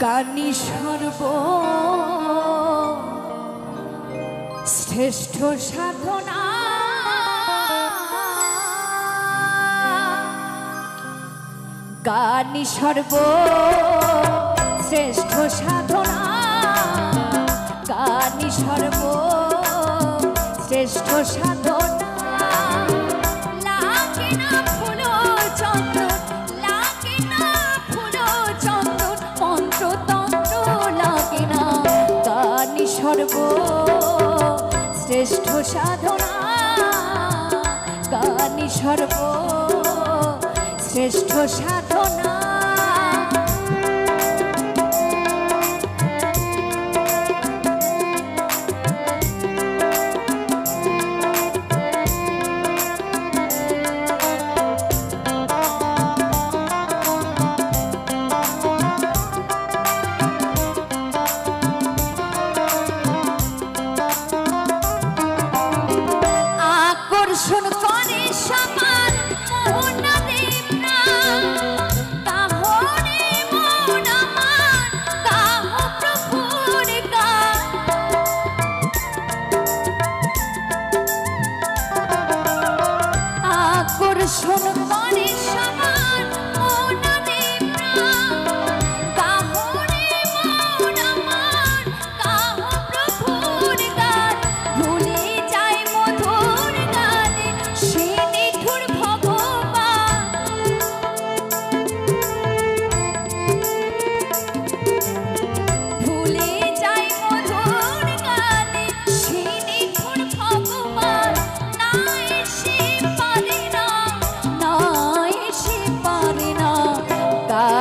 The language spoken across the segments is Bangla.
কানি সর্ব। শ্রেষ্ঠ সাধনা। কানি সর্ব। শ্রেষ্ঠ সাধনা। কানি সর্ব। শ্রেষ্ঠ সাধনা। গো শ্রেষ্ঠ সাধনা গানি সর্ব। শ্রেষ্ঠ সাধনা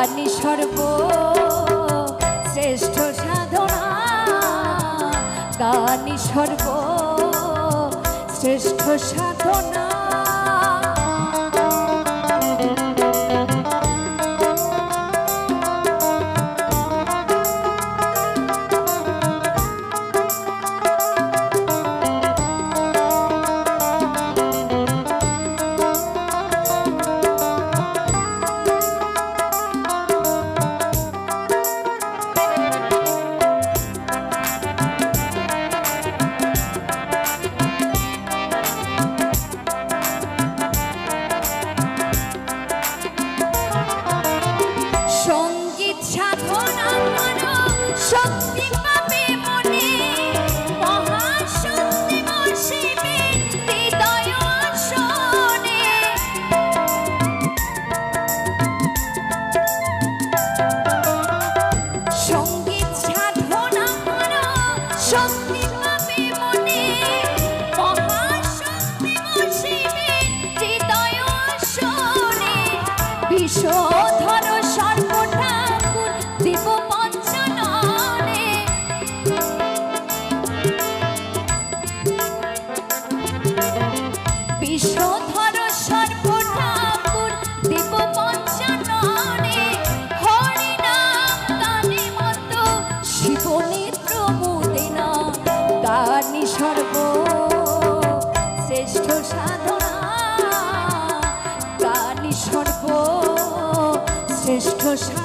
জানি সর্ব শ্রেষ্ঠ সাধনা। গানি সর্ব শ্রেষ্ঠ সাধনা। সদা বসা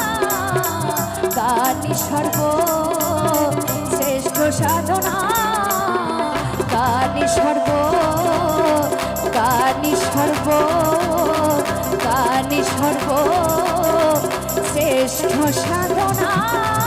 সর্ব গানই সর্ব শ্রেষ্ঠ সাধনা।